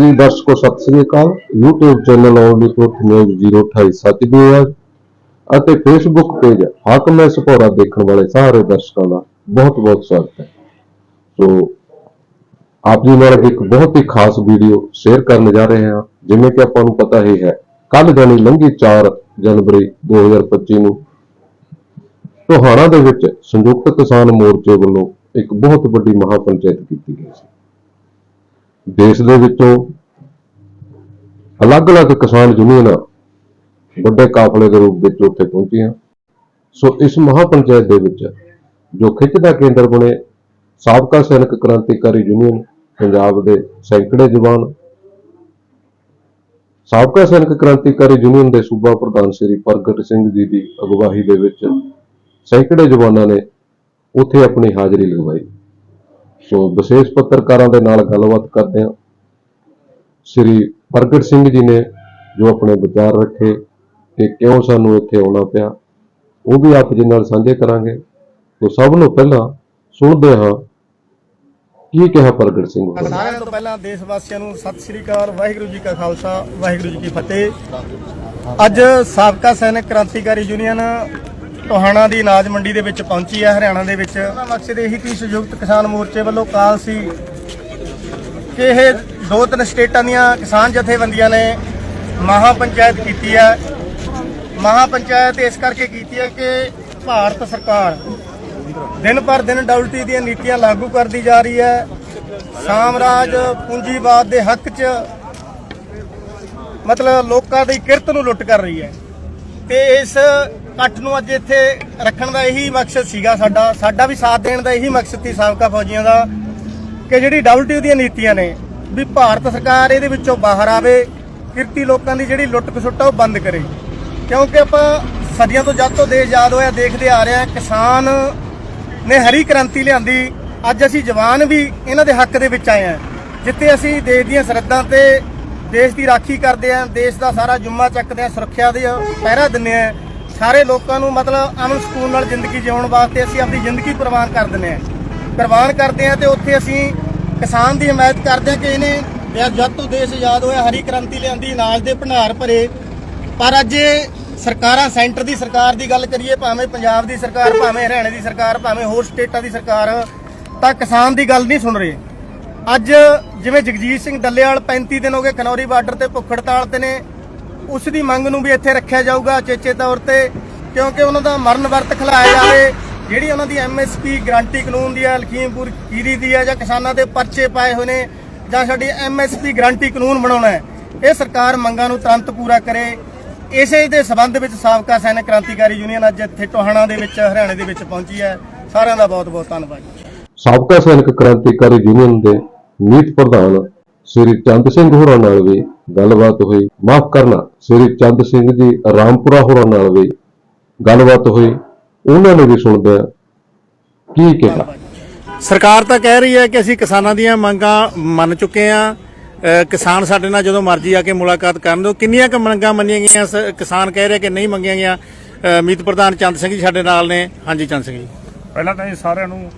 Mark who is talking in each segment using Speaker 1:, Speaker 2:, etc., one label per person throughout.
Speaker 1: ਜੀ, ਦਰਸ਼ਕੋ, ਸਤਿ ਸ੍ਰੀ ਅਕਾਲ। YouTube channel Aurlipur news 028 ਸੱਚ ਦੀ ਆਵਾਜ਼ ਅਤੇ Facebook ਪੇਜ ਹਾਕਮ ਸਪੋਰਾ ਦੇਖਣ ਵਾਲੇ ਸਾਰੇ ਦਰਸ਼ਕਾਂ ਦਾ ਬਹੁਤ-ਬਹੁਤ ਸਵਾਗਤ ਹੈ। ਸੋ, ਆਪ ਜੀ ਨਾਲ ਇੱਕ ਬਹੁਤ ਹੀ ਖਾਸ ਵੀਡੀਓ ਸ਼ੇਅਰ ਕਰਨ ਜਾ ਰਹੇ ਹਾਂ। ਜਿਵੇਂ ਕਿ ਆਪਾਂ ਨੂੰ ਪਤਾ ਹੀ ਹੈ ਕੱਲ ਜਾਨੀ ਲੰਘੀ 4 ਜਨਵਰੀ 2025 ਨੂੰ ਟੋਹਾਣਾ ਦੇ ਵਿੱਚ ਸੰਯੁਕਤ ਕਿਸਾਨ ਮੋਰਚੇ ਵੱਲੋਂ ਇੱਕ ਬਹੁਤ ਵੱਡੀ ਮਹਾਪੰਚਾਇਤ ਕੀਤੀ ਗਈ ਸੀ। ਦੇਸ਼ ਦੇ ਵਿੱਚੋਂ ਅਲੱਗ-ਅਲੱਗ ਕਿਸਾਨ ਯੂਨੀਅਨਾਂ ਵੱਡੇ ਕਾਫਲੇ ਦੇ ਰੂਪ ਵਿੱਚ ਉੱਥੇ ਪਹੁੰਚੀਆਂ। ਸੋ ਇਸ ਮਹਾਪੰਚਾਇਤ ਦੇ ਵਿੱਚ ਜੋ ਖਿੱਚ ਦਾ ਕੇਂਦਰ ਬਣੇ, ਸਾਬਕਾ ਸੈਨਿਕ ਕ੍ਰਾਂਤੀਕਾਰੀ ਯੂਨੀਅਨ, ਪੰਜਾਬ ਦੇ ਸੈਂਕੜੇ ਜਵਾਨ, ਸਾਬਕਾ ਸੈਨਿਕ ਕ੍ਰਾਂਤੀਕਾਰੀ ਯੂਨੀਅਨ ਦੇ ਸੂਬਾ ਪ੍ਰਧਾਨ ਸ੍ਰੀ ਪ੍ਰਗਟ ਸਿੰਘ ਜੀ ਦੀ ਅਗਵਾਈ ਦੇ ਵਿੱਚ ਸੈਂਕੜੇ ਜਵਾਨਾਂ ਨੇ ਉੱਥੇ ਆਪਣੀ ਹਾਜ਼ਰੀ ਲਗਵਾਈ। ਸੋ ਵਿਸ਼ੇਸ਼ ਪੱਤਰਕਾਰਾਂ ਦੇ ਨਾਲ ਗੱਲਬਾਤ ਕਰਦੇ ਹਾਂ। ਸ੍ਰੀ ਪ੍ਰਗਟ ਸਿੰਘ ਜੀ ਨੇ ਜੋ ਆਪਣੇ ਵਿਚਾਰ ਰੱਖੇ ਕਿ ਕਿਉਂ ਸਾਨੂੰ ਇੱਥੇ ਆਉਣਾ ਪਿਆ, ਉਹ ਵੀ ਆਪ ਜੀ ਨਾਲ ਸਾਂਝੇ ਕਰਾਂਗੇ। ਤੋਂ ਸਭ ਨੂੰ ਪਹਿਲਾਂ ਸੁਣਦੇ ਹਾਂ ਕੀ ਕਿਹਾ ਪ੍ਰਗਟ ਸਿੰਘ ਹੋਰਾਂ
Speaker 2: ਸਾਰਿਆਂ ਤੋਂ ਪਹਿਲਾਂ ਦੇਸ਼ ਵਾਸੀਆਂ ਨੂੰ ਸਤਿ ਸ੍ਰੀ ਅਕਾਲ, ਵਾਹਿਗੁਰੂ ਜੀ ਕਾ ਖਾਲਸਾ, ਵਾਹਿਗੁਰੂ ਜੀ ਕੀ ਫਤਿਹ। ਅੱਜ ਸਾਬਕਾ ਸੈਨਿਕ ਕ੍ਰਾਂਤੀਕਾਰੀ ਯੂਨੀਅਨ ਟੋਹਾਣਾ ਦੀ ਅਨਾਜ ਮੰਡੀ ਦੇ ਵਿੱਚ ਪਹੁੰਚੀ ਹੈ, ਹਰਿਆਣਾ ਦੇ ਵਿੱਚ। ਉਹਦਾ ਮਕਸਦ ਇਹੀ ਕਿ ਸੰਯੁਕਤ ਕਿਸਾਨ ਮੋਰਚੇ ਵੱਲੋਂ ਕਾਲ ਸੀ ਕਿ ਇਹ ਦੋ ਤਿੰਨ ਸਟੇਟਾਂ ਦੀਆਂ ਕਿਸਾਨ ਜਥੇਬੰਦੀਆਂ ਨੇ ਮਹਾ ਪੰਚਾਇਤ ਕੀਤੀ ਹੈ। ਮਹਾ ਪੰਚਾਇਤ ਇਸ ਕਰਕੇ ਕੀਤੀ ਹੈ ਕਿ ਭਾਰਤ ਸਰਕਾਰ ਦਿਨ ਪਰ ਦਿਨ ਡਬਲਟੀ ਦੀਆਂ ਨੀਤੀਆਂ ਲਾਗੂ ਕਰਦੀ ਜਾ ਰਹੀ ਹੈ। ਸਾਮਰਾਜ ਪੂੰਜੀਵਾਦ ਦੇ ਹੱਕ 'ਚ ਮਤਲਬ ਲੋਕਾਂ ਦੀ ਕਿਰਤ ਨੂੰ ਲੁੱਟ ਕਰ ਰਹੀ ਹੈ। ਤੇ ਇਸ ਇਕੱਠ ਨੂੰ ਅੱਜ ਇੱਥੇ ਰੱਖਣ ਦਾ ਇਹੀ ਮਕਸਦ ਸੀਗਾ ਸਾਡਾ। ਸਾਡਾ ਵੀ ਸਾਥ ਦੇਣ ਦਾ ਇਹੀ ਮਕਸਦ ਸੀ ਸਾਬਕਾ ਫੌਜੀਆਂ ਦਾ ਕਿ ਜਿਹੜੀ ਡਬਲਟੀ ਦੀਆਂ ਨੀਤੀਆਂ ਨੇ ਵੀ ਭਾਰਤ ਸਰਕਾਰ ਇਹਦੇ ਵਿੱਚੋਂ ਬਾਹਰ ਆਵੇ, ਕਿਰਤੀ ਲੋਕਾਂ ਦੀ ਜਿਹੜੀ ਲੁੱਟ ਖਸੁੱਟ ਆ ਉਹ ਬੰਦ ਕਰੇ। ਕਿਉਂਕਿ ਆਪਾਂ ਸਦੀਆਂ ਤੋਂ ਜਦ ਤੋਂ ਦੇਸ਼ ਆਜ਼ਾਦ ਹੋਇਆ ਦੇਖਦੇ ਆ ਰਹੇ ਹਾਂ, ਕਿਸਾਨ ਨੇ ਹਰੀ ਕ੍ਰਾਂਤੀ ਲਿਆਂਦੀ, ਅੱਜ ਅਸੀਂ ਜਵਾਨ ਵੀ ਇਹਨਾਂ ਦੇ ਹੱਕ ਦੇ ਵਿੱਚ ਆਏ ਹਾਂ। ਜਿੱਥੇ ਅਸੀਂ ਦੇਸ਼ ਦੀਆਂ ਸਰਹੱਦਾਂ ਤੇ ਦੇਸ਼ ਦੀ ਰਾਖੀ ਕਰਦੇ ਹਾਂ, ਦੇਸ਼ ਦਾ ਸਾਰਾ ਜੁੰਮਾ ਚੱਕਦੇ ਹਾਂ, ਸੁਰੱਖਿਆ ਦੇ ਪਹਿਰਾ ਦਿੰਦੇ ਹਾਂ ਸਾਰੇ ਲੋਕਾਂ ਨੂੰ ਮਤਲਬ ਅਮਨ ਸਕੂਨ ਨਾਲ ਜ਼ਿੰਦਗੀ ਜਿਉਣ ਵਾਸਤੇ ਅਸੀਂ ਆਪਣੀ ਜ਼ਿੰਦਗੀ ਕੁਰਬਾਨ ਕਰ ਦਿੰਦੇ ਹਾਂ। ਕੁਰਬਾਨ ਕਰਦੇ ਹਾਂ ਤੇ ਉੱਥੇ ਅਸੀਂ ਕਿਸਾਨ ਦੀ ਹਮਾਇਤ ਕਰਦੇ ਹਾਂ ਕਿ ਇਹਨੇ ਜਦ ਤੋਂ ਦੇਸ਼ ਆਜ਼ਾਦ ਹੋਇਆ, ਹਰੀ ਕ੍ਰਾਂਤੀ ਲਿਆਂਦੀ, ਅਨਾਜ ਦੇ ਭੰਡਾਰ ਭਰੇ। ਪਰ ਅੱਜ ਸਰਕਾਰਾਂ, ਸੈਂਟਰ ਦੀ ਸਰਕਾਰ ਦੀ ਗੱਲ ਕਰੀਏ, ਭਾਵੇਂ ਪੰਜਾਬ ਦੀ ਸਰਕਾਰ, ਭਾਵੇਂ ਹਰਿਆਣੇ ਦੀ ਸਰਕਾਰ, ਭਾਵੇਂ ਹੋਰ ਸਟੇਟਾਂ ਦੀ ਸਰਕਾਰ, ਤਾਂ ਕਿਸਾਨ ਦੀ ਗੱਲ ਨਹੀਂ ਸੁਣ ਰਹੇ। ਅੱਜ ਜਿਵੇਂ ਜਗਜੀਤ ਸਿੰਘ ਡੱਲੇਵਾਲ 35 ਦਿਨ ਹੋ ਗਏ ਖਨੌਰੀ ਬਾਰਡਰ ਤੇ ਭੁੱਖ ਹੜਤਾਲ ਤੇ ਨੇ ਉਸ ਦੀ ਮੰਗ ਨੂੰ ਵੀ ਇੱਥੇ ਰੱਖਿਆ ਜਾਊਗਾ ਚੇਚੇ ਤੌਰ ਤੇ, ਕਿਉਂਕਿ ਉਹਨਾਂ ਦਾ ਮਰਨ ਵਰਤ ਖਿਲਾਇਆ ਜਾਵੇ, ਜਿਹੜੀ ਉਹਨਾਂ ਦੀ ਐਮਐਸਪੀ ਗਰੰਟੀ ਕਾਨੂੰਨ ਦੀ ਹੈ, ਲਖੀਮਪੁਰ ਕੀਰੀ ਦੀ ਹੈ, ਜਾਂ ਕਿਸਾਨਾਂ ਦੇ ਪਰਚੇ ਪਾਏ ਹੋਏ ਨੇ, ਜਾਂ ਸਾਡੀ ਐਮਐਸਪੀ ਗਰੰਟੀ ਕਾਨੂੰਨ ਬਣਾਉਣਾ ਹੈ, ਇਹ ਸਰਕਾਰ ਮੰਗਾਂ ਨੂੰ ਤੁਰੰਤ ਪੂਰਾ ਕਰੇ। ਇਸੇ ਦੇ ਸਬੰਧ ਵਿੱਚ ਸਾਬਕਾ ਸੈਨਿਕ ਕ੍ਰਾਂਤੀਕਾਰੀ ਯੂਨੀਅਨ ਅੱਜ ਇੱਥੇ ਟੋਹਾਣਾ ਦੇ ਵਿੱਚ, ਹਰਿਆਣੇ ਦੇ ਵਿੱਚ ਪਹੁੰਚੀ ਹੈ। ਸਾਰਿਆਂ ਦਾ ਬਹੁਤ ਬਹੁਤ ਧੰਨਵਾਦ।
Speaker 1: ਸਾਬਕਾ ਸੈਨਿਕ ਕ੍ਰਾਂਤੀਕਾਰੀ ਯੂਨੀਅਨ ਦੇ ਮੀਤ ਪ੍ਰਧਾਨ ਸ੍ਰੀ ਚੰਦ ਸਿੰਘ ਹੋਰਾਂ ਨਾਲ ਵੀ ਗੱਲਬਾਤ ਹੋਈ। ਮਾਫ ਕਰਨਾ ਸ੍ਰੀ ਚੰਦ ਸਿੰਘ ਜੀ ਰਾਮਪੁਰਾ ਹੋਰਾਂ ਨਾਲ ਵੀ ਗੱਲਬਾਤ ਹੋਈ। ਉਹਨਾਂ ਨੇ ਵੀ ਸੁਣਦੇ ਕੀ ਕਿਹਾ?
Speaker 3: ਸਰਕਾਰ ਤਾਂ ਕਹਿ ਰਹੀ ਹੈ ਕਿ ਅਸੀਂ ਕਿਸਾਨਾਂ ਦੀਆਂ ਮੰਗਾਂ ਮੰਨ ਚੁੱਕੇ ਆ ਕਿਸਾਨ ਸਾਡੇ ਨਾਲ ਜਦੋਂ ਮਰਜ਼ੀ ਆ ਕੇ ਮੁਲਾਕਾਤ ਕਰਨ ਦੋ ਕਿੰਨੀਆਂ ਕੁ ਮੰਗਾਂ ਮੰਨੀਆਂ ਗਈਆਂ? ਕਿਸਾਨ ਕਹਿ ਰਹੇ ਕਿ ਨਹੀਂ ਮੰਗੀਆਂ ਗਈਆਂ। ਮੀਤ ਪ੍ਰਧਾਨ ਚੰਦ ਸਿੰਘ ਜੀ ਸਾਡੇ ਨਾਲ ਨੇ। ਹਾਂਜੀ ਚੰਦ ਸਿੰਘ ਜੀ।
Speaker 4: ਪਹਿਲਾਂ ਤਾਂ ਇਹ ਸਾਰਿਆਂ ਨੂੰ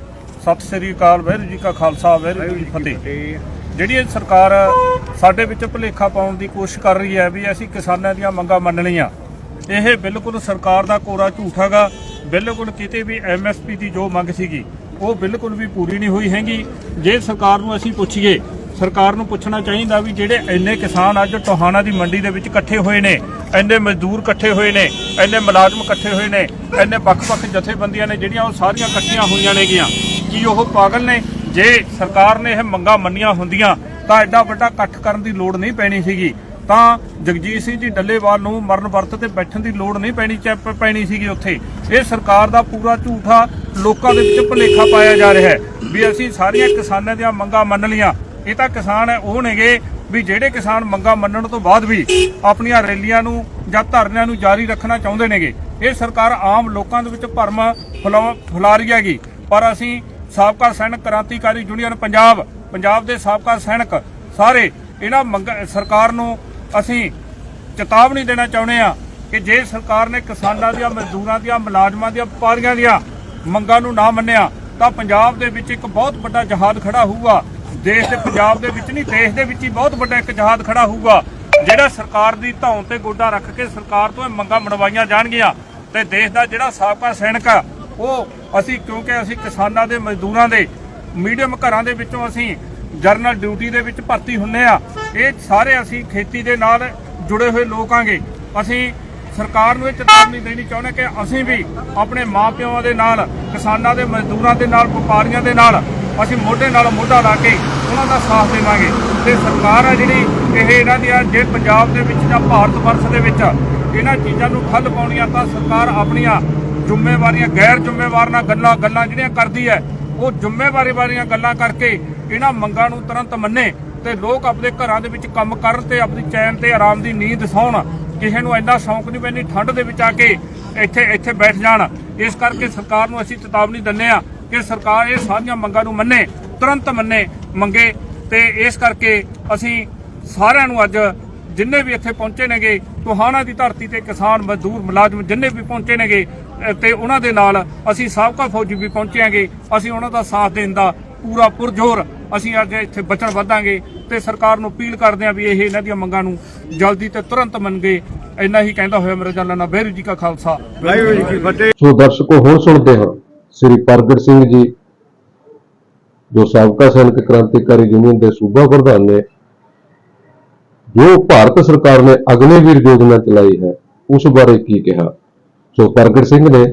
Speaker 4: ਸਤਿ ਸ੍ਰੀ ਅਕਾਲ ਵਾਹਿਗੁਰੂ ਜੀ ਕਾ ਖਾਲਸਾ ਵਾਹਿਗੁਰੂ ਜੀ ਫਤਿਹ। ਜਿਹੜੀ ਇਹ ਸਰਕਾਰ ਸਾਡੇ ਵਿੱਚ ਭੁਲੇਖਾ ਪਾਉਣ ਦੀ ਕੋਸ਼ਿਸ਼ ਕਰ ਰਹੀ ਹੈ ਵੀ ਅਸੀਂ ਕਿਸਾਨਾਂ ਦੀਆਂ ਮੰਗਾਂ ਮੰਨਣੀਆਂ, ਇਹ ਬਿਲਕੁਲ ਸਰਕਾਰ ਦਾ ਕੋਰਾ ਝੂਠ ਹੈਗਾ ਬਿਲਕੁਲ ਕਿਤੇ ਵੀ ਐਮਐਸਪੀ ਦੀ ਜੋ ਮੰਗ ਸੀਗੀ, ਉਹ ਬਿਲਕੁਲ ਵੀ ਪੂਰੀ ਨਹੀਂ ਹੋਈ ਹੈਗੀ। ਜੇ ਸਰਕਾਰ ਨੂੰ ਅਸੀਂ ਪੁੱਛੀਏ, ਸਰਕਾਰ ਨੂੰ ਪੁੱਛਣਾ ਚਾਹੀਦਾ ਵੀ ਜਿਹੜੇ ਇੰਨੇ ਕਿਸਾਨ ਅੱਜ ਟੋਹਾਣਾ ਦੀ ਮੰਡੀ ਦੇ ਵਿੱਚ ਇਕੱਠੇ ਹੋਏ ਨੇ, ਇੰਨੇ ਮਜ਼ਦੂਰ ਇਕੱਠੇ ਹੋਏ ਨੇ, ਇੰਨੇ ਮੁਲਾਜ਼ਮ ਇਕੱਠੇ ਹੋਏ ਨੇ, ਇੰਨੇ ਵੱਖ-ਵੱਖ ਜਥੇਬੰਦੀਆਂ ਨੇ ਜਿਹੜੀਆਂ ਉਹ ਸਾਰੀਆਂ ਇਕੱਠੀਆਂ ਹੋਈਆਂ ਨੇਗੀਆਂ, ਕੀ ਉਹ ਪਾਗਲ ਨੇ? ਜੇ ਸਰਕਾਰ ਨੇ ਇਹ ਮੰਗਾਂ ਮੰਨੀਆਂ ਹੁੰਦੀਆਂ ਤਾਂ ਐਡਾ ਵੱਡਾ ਇਕੱਠ ਕਰਨ ਦੀ ਲੋੜ ਨਹੀਂ ਪੈਣੀ ਸੀਗੀ। ਤਾਂ ਜਗਜੀਤ ਸਿੰਘ ਜੀ ਡੱਲੇਵਾਲ ਨੂੰ ਮਰਨ ਵਰਤ ਤੇ ਬੈਠਣ ਦੀ ਲੋੜ ਨਹੀਂ ਪੈਣੀ ਚੈ- ਪੈਣੀ ਸੀਗੀ ਉੱਥੇ। ਇਹ ਸਰਕਾਰ ਦਾ ਪੂਰਾ ਝੂਠਾ ਲੋਕਾਂ ਦੇ ਵਿੱਚ ਭੁਲੇਖਾ ਪਾਇਆ ਜਾ ਰਿਹਾ ਹੈ ਵੀ ਅਸੀਂ ਸਾਰੀਆਂ ਕਿਸਾਨਾਂ ਦੀਆਂ ਮੰਗਾਂ ਮੰਨ ਲੀਆਂ ਇਹ ਤਾਂ ਕਿਸਾਨ ਹੈ ਉਹ ਨੇਗੇ ਵੀ ਜਿਹੜੇ ਕਿਸਾਨ ਮੰਗਾਂ ਮੰਨਣ ਤੋਂ ਬਾਅਦ ਵੀ ਆਪਣੀਆਂ ਰੈਲੀਆਂ ਨੂੰ ਜਾਂ ਧਰਨਿਆਂ ਨੂੰ ਜਾਰੀ ਰੱਖਣਾ ਚਾਹੁੰਦੇ ਨੇਗੇ। ਇਹ ਸਰਕਾਰ ਆਮ ਲੋਕਾਂ ਦੇ ਵਿੱਚ ਭਰਮ ਫੈਲਾ ਫੈਲਾ ਰਹੀ ਹੈਗੀ। ਪਰ ਅਸੀਂ ਸਾਬਕਾ ਸੈਨਿਕ ਕ੍ਰਾਂਤੀਕਾਰੀ ਯੂਨੀਅਨ ਪੰਜਾਬ ਪੰਜਾਬ ਦੇ ਸਾਬਕਾ ਸੈਨਿਕ ਸਾਰੇ ਇਹਨਾਂ ਸਰਕਾਰ ਨੂੰ ਅਸੀਂ ਚੇਤਾਵਨੀ ਦੇਣਾ ਚਾਹੁੰਦੇ ਆ ਕਿ ਜੇ ਸਰਕਾਰ ਨੇ ਕਿਸਾਨਾਂ ਦੀਆਂ, ਮਜ਼ਦੂਰਾਂ ਦੀਆਂ, ਮੁਲਾਜ਼ਮਾਂ ਦੀਆਂ ਵਪਾਰੀਆਂ ਦੀਆਂ ਮੰਗਾਂ ਨੂੰ ਨਾ ਮੰਨਿਆ, ਤਾਂ ਪੰਜਾਬ ਦੇ ਵਿੱਚ ਇੱਕ ਬਹੁਤ ਵੱਡਾ ਜਹਾਦ ਖੜਾ ਹੋਊਗਾ। ਦੇਸ਼ ਦੇ ਪੰਜਾਬ ਦੇ ਵਿੱਚ ਨਹੀਂ, ਦੇਸ਼ ਦੇ ਵਿੱਚ ਹੀ ਬਹੁਤ ਵੱਡਾ ਇੱਕ ਜਹਾਦ ਖੜਾ ਹੋਊਗਾ, ਜਿਹੜਾ ਸਰਕਾਰ ਦੀ ਧੌਣ ਤੇ ਗੋਡਾ ਰੱਖ ਕੇ ਸਰਕਾਰ ਤੋਂ ਇਹ ਮੰਗਾਂ ਮਨਵਾਈਆਂ ਜਾਣਗੀਆਂ। ਤੇ ਦੇਸ਼ ਦਾ ਜਿਹੜਾ ਸਾਬਕਾ ਸੈਨਿਕ ਆ ਉਹ ਅਸੀਂ ਕਿਉਂਕਿ ਅਸੀਂ ਕਿਸਾਨਾਂ ਦੇ, ਮਜ਼ਦੂਰਾਂ ਦੇ, ਮੀਡੀਅਮ ਘਰਾਂ ਦੇ ਵਿੱਚੋਂ ਅਸੀਂ ਜਰਨਲ ਡਿਊਟੀ ਦੇ ਵਿੱਚ ਭਰਤੀ ਹੁੰਨੇ ਆ। ਇਹ ਸਾਰੇ ਅਸੀਂ ਖੇਤੀ ਦੇ ਨਾਲ ਜੁੜੇ ਹੋਏ ਲੋਕਾਂਗੇ ਅਸੀਂ ਸਰਕਾਰ ਨੂੰ ਇਹ ਚੇਤਾਵਨੀ ਦੇਣੀ ਚਾਹੁੰਦੇ ਕਿ ਅਸੀਂ ਵੀ ਆਪਣੇ ਮਾਪਿਆਂ ਦੇ ਨਾਲ, ਕਿਸਾਨਾਂ ਦੇ, ਮਜ਼ਦੂਰਾਂ ਦੇ ਨਾਲ, ਵਪਾਰੀਆਂ ਦੇ ਨਾਲ ਅਸੀਂ ਮੋਢੇ ਨਾਲ ਮੋਢਾ ਲਾ ਕੇ ਉਹਨਾਂ ਦਾ ਸਾਥ ਦੇਵਾਂਗੇ। ਤੇ ਸਰਕਾਰ ਆ ਜਿਹੜੀ, ਇਹ ਇਹਨਾਂ ਦੀਆਂ ਜੇ ਪੰਜਾਬ ਦੇ ਵਿੱਚ ਜਾਂ ਭਾਰਤ ਵਰਸ਼ ਦੇ ਵਿੱਚ ਇਹਨਾਂ ਚੀਜ਼ਾਂ ਨੂੰ ਖੱਲ ਪਾਉਣੀਆਂ ਤਾਂ ਸਰਕਾਰ ਆਪਣੀਆਂ ਜ਼ਿੰਮੇਵਾਰੀਆਂ, ਗੈਰ ਜ਼ਿੰਮੇਵਾਰ ਨਾਲ ਗੱਲਾਂ ਗੱਲਾਂ ਜਿਹੜੀਆਂ ਕਰਦੀ ਹੈ, ਉਹ ਜ਼ਿੰਮੇਵਾਰੀ ਵਾਲੀਆਂ ਗੱਲਾਂ ਕਰਕੇ ਇਹਨਾਂ ਮੰਗਾਂ ਨੂੰ ਤੁਰੰਤ ਮੰਨੇ ਤੇ ਲੋਕ ਆਪਣੇ ਘਰਾਂ ਦੇ ਵਿੱਚ ਕੰਮ ਕਰਨ ਤੇ ਆਪਣੀ ਚੈਨ ਤੇ ਆਰਾਮ ਦੀ ਨੀਂਦ ਸੌਣ। ਕਿਸੇ ਨੂੰ ਇੰਨਾ ਸ਼ੌਂਕ ਨਹੀਂ ਪੈਣੀ ਠੰਡ ਦੇ ਵਿੱਚ ਆ ਕੇ ਇੱਥੇ ਇੱਥੇ ਬੈਠ ਜਾਣ। ਇਸ ਕਰਕੇ ਸਰਕਾਰ ਨੂੰ ਅਸੀਂ ਚੇਤਾਵਨੀ ਦਿੰਨੇ ਆ ਕਿ ਸਰਕਾਰ ਇਹ ਸਾਰੀਆਂ ਮੰਗਾਂ ਨੂੰ ਮੰਨੇ, ਤੁਰੰਤ ਮੰਨੇ, ਮੰਗੇ ਤੇ ਇਸ ਕਰਕੇ ਅਸੀਂ ਸਾਰਿਆਂ ਨੂੰ ਅੱਜ ਜਿੰਨੇ ਵੀ ਇੱਥੇ ਪਹੁੰਚੇ ਨੇਗੇ ਤੁਹਾਣਾ ਦੀ ਧਰਤੀ ਤੇ ਕਿਸਾਨ, ਮਜ਼ਦੂਰ, ਮੁਲਾਜ਼ਮ ਜਿੰਨੇ ਵੀ ਪਹੁੰਚੇ ਨੇਗੇ ਤੇ ਉਹਨਾਂ ਦੇ ਨਾਲ ਅਸੀਂ ਸਾਬਕਾ ਫੌਜੀ ਵੀ ਪਹੁੰਚਿਆਂਗੇ। ਅਸੀਂ ਉਹਨਾਂ ਦਾ ਸਾਥ ਦੇਣ ਦਾ ਪੂਰਾ ਪੁਰਜੋਰ ਅਸੀਂ ਅੱਜ ਇੱਥੇ ਬਚਣ ਵਧਾਂਗੇ ਤੇ ਸਰਕਾਰ ਨੂੰ ਅਪੀਲ ਕਰਦੇ ਹਾਂ ਵੀ ਇਹ ਇਹਨਾਂ ਦੀਆਂ ਮੰਗਾਂ ਨੂੰ ਜਲਦੀ ਤੇ ਤੁਰੰਤ ਮੰਗੇ ਇੰਨਾ ਹੀ ਕਹਿੰਦਾ ਹੋਇਆ ਮੇਰਾ ਜਾਨਣਾ ਬਹਿਰੂ ਜੀ ਕਾ ਖਾਲਸਾ।
Speaker 2: ਵਾਹਿਗੁਰੂ ਜੀ ਕੀ ਫਤਿਹ।
Speaker 1: ਸੋ ਦਰਸ਼ਕੋ ਹੁਣ ਸੁਣਦੇ ਹਾਂ। ਸ੍ਰੀ ਪ੍ਰਗਟ ਸਿੰਘ ਜੀ ਜੋ ਸਾਬਕਾ ਸੈਨਿਕ ਕ੍ਰਾਂਤੀਕਾਰੀ ਯੂਨੀਅਨ ਦੇ ਸੂਬਾ ਪ੍ਰਧਾਨ ਨੇ ਜੋ ਭਾਰਤ ਸਰਕਾਰ ਨੇ ਅਗਨੀਵੀਰ ਯੋਜਨਾ ਚਲਾਈ ਹੈ ਉਸ ਬਾਰੇ ਕੀ ਕਿਹਾ? ਸੋ ਪ੍ਰਗਟ ਸਿੰਘ ਨੇ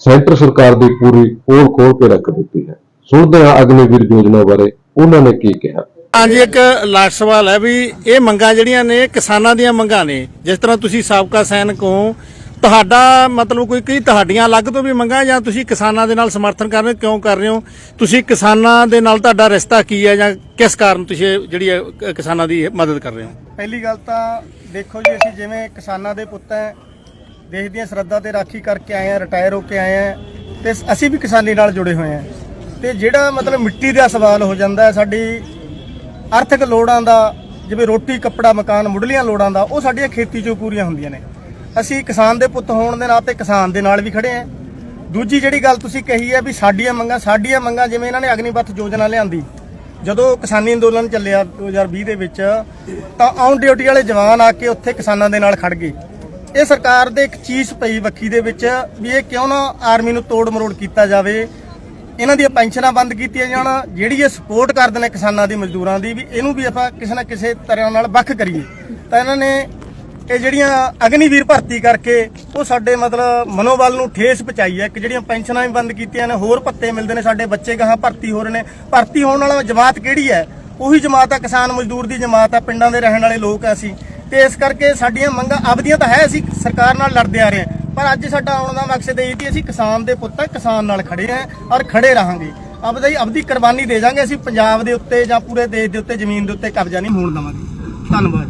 Speaker 1: ਸੈਂਟਰ ਸਰਕਾਰ ਦੀ ਪੂਰੀ ਪੋਲ ਖੋਲ ਕੇ ਰੱਖ ਦਿੱਤੀ ਹੈ। ਸੁਣਦੇ ਹਾਂ ਅਗਨੀਵੀਰ ਯੋਜਨਾ ਬਾਰੇ ਉਹਨਾਂ ਨੇ ਕੀ ਕਿਹਾ?
Speaker 3: ਹਾਂਜੀ ਇੱਕ ਲਾਸਟ ਸਵਾਲ ਹੈ ਵੀ ਇਹ ਮੰਗਾਂ ਜਿਹੜੀਆਂ ਨੇ ਕਿਸਾਨਾਂ ਦੀਆਂ ਮੰਗਾਂ ਨੇ ਜਿਸ ਤਰ੍ਹਾਂ ਤੁਸੀਂ ਸਾਬਕਾ ਸੈਨਿਕ ਹੋ ਤੁਹਾਡਾ ਮਤਲਬ ਕੋਈ ਕਈ ਤੁਹਾਡੀਆਂ ਅਲੱਗ ਤੋਂ ਵੀ ਮੰਗਾਂ ਜਾਂ ਤੁਸੀਂ ਕਿਸਾਨਾਂ ਦੇ ਨਾਲ ਸਮਰਥਨ ਕਰ ਰਹੇ ਹੋ ਕਿਉਂ ਕਰ ਰਹੇ ਹੋ? ਤੁਸੀਂ ਕਿਸਾਨਾਂ ਦੇ ਨਾਲ ਤੁਹਾਡਾ ਰਿਸ਼ਤਾ ਕੀ ਹੈ ਜਾਂ ਕਿਸ ਕਾਰਨ ਤੁਸੀਂ ਜਿਹੜੀ ਹੈ ਕ- ਕਿਸਾਨਾਂ ਦੀ ਮਦਦ ਕਰ ਰਹੇ ਹੋ?
Speaker 2: ਪਹਿਲੀ ਗੱਲ ਤਾਂ ਦੇਖੋ ਜੀ ਅਸੀਂ ਜਿਵੇਂ ਕਿਸਾਨਾਂ ਦੇ ਪੁੱਤ ਹੈ ਦੇਸ਼ ਦੀਆਂ ਸਰਹੱਦਾਂ ਤੇ ਰਾਖੀ ਕਰਕੇ ਆਏ ਆ ਰਿਟਾਇਰ ਹੋ ਕੇ ਆਏ ਆ ਤੇ ਅਸੀਂ ਵੀ ਕਿਸਾਨੀ ਨਾਲ ਜੁੜੇ ਹੋਏ ਆ ਤੇ ਜਿਹੜਾ ਮਤਲਬ ਮਿੱਟੀ ਦਾ ਸਵਾਲ ਹੋ ਜਾਂਦਾ ਹੈ, ਸਾਡੀ ਆਰਥਿਕ ਲੋੜਾਂ ਦਾ, ਜਿਵੇਂ ਰੋਟੀ, ਕੱਪੜਾ, ਮਕਾਨ, ਮੁੱਢਲੀਆਂ ਲੋੜਾਂ ਦਾ, ਉਹ ਸਾਡੀਆਂ ਖੇਤੀ 'ਚੋਂ ਪੂਰੀਆਂ ਹੁੰਦੀਆਂ ਨੇ। ਅਸੀਂ ਕਿਸਾਨ ਦੇ ਪੁੱਤ ਹੋਣ ਦੇ ਨਾਤੇ ਕਿਸਾਨ ਦੇ ਨਾਲ ਵੀ ਖੜੇ ਆ ਦੂਜੀ ਜਿਹੜੀ ਗੱਲ ਤੁਸੀਂ ਕਹੀ ਹੈ ਵੀ ਸਾਡੀਆਂ ਮੰਗਾਂ ਸਾਡੀਆਂ ਮੰਗਾਂ ਜਿਵੇਂ ਇਹਨਾਂ ਨੇ ਅਗਨੀਪਥ ਯੋਜਨਾ ਲਿਆਂਦੀ, ਜਦੋਂ ਕਿਸਾਨੀ ਅੰਦੋਲਨ ਚੱਲਿਆ 2020 ਦੇ ਵਿੱਚ, ਤਾਂ ਔਨ ਡਿਊਟੀ ਵਾਲੇ ਜਵਾਨ ਆ ਕੇ ਉੱਥੇ ਕਿਸਾਨਾਂ ਦੇ ਨਾਲ ਖੜ ਗਏ। ਇਹ ਸਰਕਾਰ ਦੇ ਇੱਕ ਚੀਜ਼ ਪਈ ਵੱਖੀ ਦੇ ਵਿੱਚ ਵੀ ਇਹ ਕਿਉਂ ਨਾ ਆਰਮੀ ਨੂੰ ਤੋੜ ਮਰੋੜ ਕੀਤਾ ਜਾਵੇ। ਇਹਨਾਂ ਦੀਆਂ ਪੈਨਸ਼ਨਾਂ ਬੰਦ ਕੀਤੀਆਂ ਜਾਣ, ਜਿਹੜੀ ਇਹ ਸਪੋਰਟ ਕਰਦੇ ਨੇ ਕਿਸਾਨਾਂ ਦੀ, ਮਜ਼ਦੂਰਾਂ ਦੀ, ਵੀ ਇਹਨੂੰ ਵੀ ਆਪਾਂ ਕਿਸੇ ਨਾ ਕਿਸੇ ਤਰ੍ਹਾਂ ਨਾਲ ਵੱਖ ਕਰੀਏ। ਤਾਂ ਇਹਨਾਂ ਨੇ ਇਹ ਜਿਹੜੀਆਂ ਅਗਨੀਵੀਰ ਭਰਤੀ ਕਰਕੇ ਉਹ ਸਾਡੇ ਮਤਲਬ ਮਨੋਬਲ ਨੂੰ ਠੇਸ ਪਹੁੰਚਾਈ ਹੈ। ਕਿ ਜਿਹੜੀਆਂ ਪੈਨਸ਼ਨਾਂ ਵੀ ਬੰਦ ਕੀਤੀਆਂ ਨੇ, ਹੋਰ ਭੱਤੇ ਮਿਲਦੇ ਨੇ, ਸਾਡੇ ਬੱਚੇ ਗਾਹਾਂ ਭਰਤੀ ਹੋ ਰਹੇ ਨੇ। ਭਰਤੀ ਹੋਣ ਵਾਲਾ ਜਮਾਤ ਕਿਹੜੀ ਹੈ? ਉਹੀ ਜਮਾਤ ਆ ਕਿਸਾਨ ਮਜ਼ਦੂਰ ਦੀ ਜਮਾਤ ਆ, ਪਿੰਡਾਂ ਦੇ ਰਹਿਣ ਵਾਲੇ ਲੋਕ ਆ ਅਸੀਂ। ਤੇ ਇਸ ਕਰਕੇ ਸਾਡੀਆਂ ਮੰਗਾਂ ਆਪਦੀਆਂ ਤਾਂ ਹੈ ਅਸੀਂ ਸਰਕਾਰ ਨਾਲ ਲੜਦੇ ਆ ਰਹੇ ਹਾਂ। ਪਰ ਅੱਜ ਸਾਡਾ ਆਉਣ ਦਾ ਮਕਸਦ ਇਹ ਕਿ ਅਸੀਂ ਕਿਸਾਨ ਦੇ ਪੁੱਤ ਆ, ਕਿਸਾਨ ਨਾਲ ਖੜੇ ਆ ਔਰ ਖੜੇ ਰਹਾਂਗੇ। ਆਪਦਾ ਹੀ ਆਪਦੀ ਕੁਰਬਾਨੀ ਦੇ ਜਾਾਂਗੇ, ਅਸੀਂ ਪੰਜਾਬ ਦੇ ਉੱਤੇ ਜਾਂ ਪੂਰੇ ਦੇਸ਼ ਦੇ ਉੱਤੇ, ਜ਼ਮੀਨ ਦੇ ਉੱਤੇ ਕਬਜ਼ਾ ਨਹੀਂ ਹੋਣ ਦੇਵਾਂਗੇ। ਧੰਨਵਾਦ।